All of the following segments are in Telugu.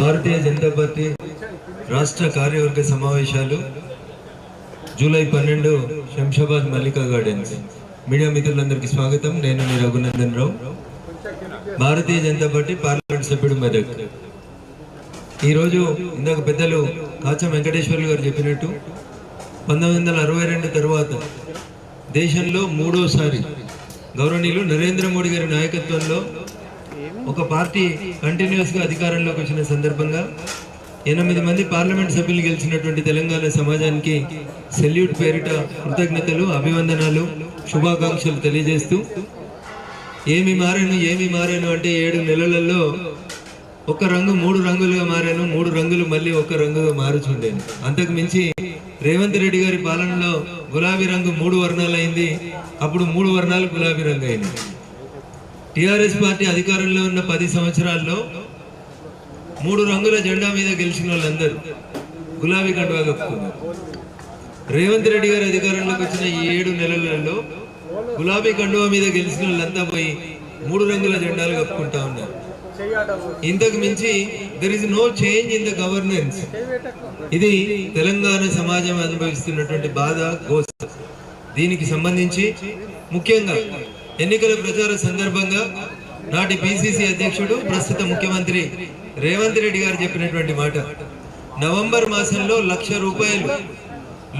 భారతీయ జనతా పార్టీ రాష్ట్ర కార్యవర్గ సమావేశాలు జూలై పన్నెండు శంషాబాద్ మల్లికా గార్డెన్స్. మీడియా మిత్రులందరికీ స్వాగతం. నేను మీ రఘునందన్ రావు. భారతీయ జనతా పార్టీ పార్లమెంట్ సభ్యుడు మెదక్. ఈరోజు ఇందాక పెద్దలు కాచం వెంకటేశ్వర్లు గారు చెప్పినట్టు పంతొమ్మిది వందల అరవై రెండు తర్వాత దేశంలో మూడోసారి గౌరవనీయులు నరేంద్ర మోడీ గారి నాయకత్వంలో ఒక పార్టీ కంటిన్యూస్గా అధికారంలోకి వచ్చిన సందర్భంగా ఎనిమిది మంది పార్లమెంట్ సభ్యులు గెలిచినటువంటి తెలంగాణ సమాజానికి సెల్యూట్ పేరిట కృతజ్ఞతలు అభివందనాలు శుభాకాంక్షలు తెలియజేస్తూ ఏమి మారాను ఏమి మారాను అంటే ఏడు నెలలలో ఒక రంగు మూడు రంగులుగా మారాను మూడు రంగులు మళ్ళీ ఒక రంగుగా మారుచుండేను. అంతకు మించి రేవంత్ రెడ్డి గారి పాలనలో గులాబీ రంగు మూడు వర్ణాలు అయింది అప్పుడు మూడు వర్ణాలు గులాబీ రంగు అయింది టిఆర్ఎస్ పార్టీ అధికారంలో ఉన్న పది సంవత్సరాల్లో మూడు రంగుల జెండా మీద గెలిచిన వాళ్ళందరూ గులాబీ కండువా కప్పుకున్నారు. రేవంత్ రెడ్డి గారి అధికారంలోకి వచ్చిన ఈ ఏడు నెలలలో గులాబీ కండువా మీద గెలిచిన వాళ్ళంతా పోయి మూడు రంగుల జెండాలు కప్పుకుంటా ఉన్నారు. ఇంతకు మించి there is no change in the governance ఇది తెలంగాణ సమాజం అనుభవిస్తున్నటువంటి బాధ గోస. దీనికి సంబంధించి ముఖ్యంగా ఎన్నికల ప్రచార సందర్భంగా నాటి పిసిసి అధ్యక్షుడు ప్రస్తుత ముఖ్యమంత్రి రేవంత్ రెడ్డి గారు చెప్పినటువంటి మాట. నవంబర్ మాసంలో లక్ష రూపాయలు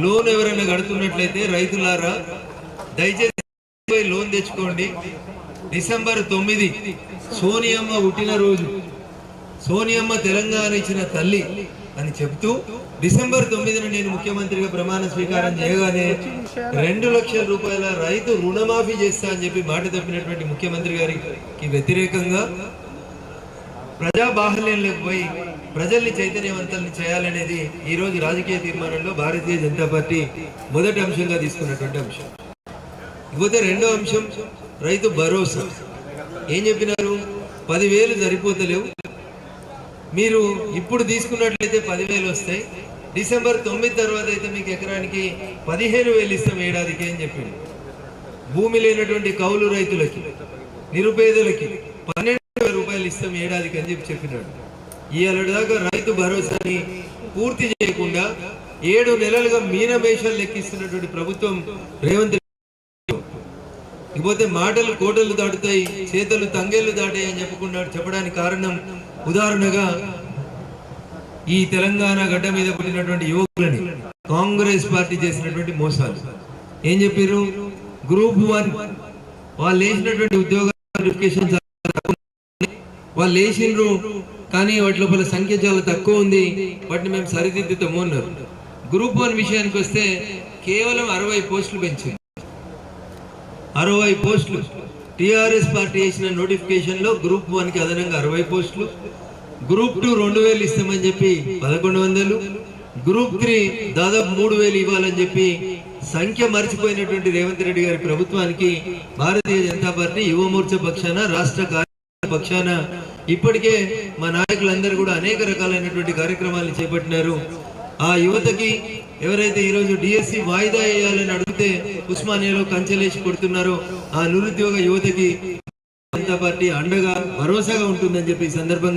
లోన్ ఎవరైనా కడుతున్నట్లయితే రైతులారా దయచేసి లోన్ తెచ్చుకోండి. డిసెంబర్ తొమ్మిది సోనియమ్మ పుట్టినరోజు. సోనియమ్మ తెలంగాణ ఇచ్చిన తల్లి అని చెప్తూ డిసెంబర్ తొమ్మిదిన నేను ముఖ్యమంత్రిగా ప్రమాణ స్వీకారం చేయగానే రెండు లక్షల రూపాయల రైతు రుణమాఫీ చేస్తా అని చెప్పి మాట తప్పినటువంటి ముఖ్యమంత్రి గారికి వ్యతిరేకంగా ప్రజా బాహల్యంలోకి పోయి ప్రజల్ని చైతన్యవంతుల్ని చేయాలనేది ఈ రోజు రాజకీయ తీర్మానంలో భారతీయ జనతా పార్టీ మొదటి అంశంగా తీసుకున్నటువంటి అంశం. ఇకపోతే రెండో అంశం రైతు భరోసా. ఏం చెప్పినారు? పదివేలు సరిపోతలేవు. మీరు ఇప్పుడు తీసుకున్నట్లయితే పదివేలు వస్తాయి. డిసెంబర్ తొమ్మిది తర్వాత అయితే మీకు ఎకరానికి పదిహేను వేలు ఇస్తాం ఏడాదికి అని చెప్పింది భూమి లేనటువంటి కౌలు రైతులకి నిరుపేదలకి పన్నెండు వేల రూపాయలు ఇస్తాం ఏడాదికి అని చెప్పి చెప్పినాడు. ఇవాళ దాకా రైతు భరోసాని పూర్తి చేయకుండా ఏడు నెలలుగా మీనమేషాలు లెక్కిస్తున్నటువంటి ప్రభుత్వం రేవంత్ ఇకపోతే మాటలు కోటలు దాటుతాయి చేతలు తంగేళ్ళు దాటాయి అని చెప్పుకున్నాడు. చెప్పడానికి కారణం ఉదాహరణగా ఈ తెలంగాణ గడ్డ మీద పుట్టినటువంటి యువకులని కాంగ్రెస్ పార్టీ చేసినటువంటి మోసాలు. ఏం చెప్పారు గ్రూప్ వన్. వాళ్ళు వేసినటువంటి ఉద్యోగ నోటిఫికేషన్ వాళ్ళు వేసిండ్రు కానీ వాటి లోపల సంఖ్య చాలా తక్కువ ఉంది. వాటిని మేము సరిదిద్దుతాము అన్నారు. గ్రూప్ వన్ విషయానికి వస్తే కేవలం అరవై పోస్టులు పెంచింది. అరవై పోస్టులు. టిఆర్ఎస్ పార్టీ వేసిన నోటిఫికేషన్లో గ్రూప్ వన్కి అదనంగా అరవై పోస్టులు. గ్రూప్ టూ రెండు వేలు ఇస్తామని చెప్పి పదకొండు వందలు. గ్రూప్ త్రీ దాదాపు మూడు వేలు ఇవ్వాలని చెప్పి సంఖ్య మర్చిపోయినటువంటి రేవంత్ రెడ్డి గారి ప్రభుత్వానికి భారతీయ జనతా పార్టీ యువమోర్చ పక్షాన రాష్ట్ర కార్య పక్షాన ఇప్పటికే మా నాయకులందరూ కూడా అనేక రకాలైనటువంటి కార్యక్రమాలు చేపట్టినారు. ఆ యువతకి ఎవరైతే ఈరోజు డిఎస్సి వాయిదా వేయాలని అడిగితే ఉస్మానియాలో కంచెలేసి కొడుతున్నారో ఆ నిరుద్యోగ యువతకి జనతా పార్టీ అండగా భరోసాగా ఉంటుందని చెప్పి ఈ సందర్భంగా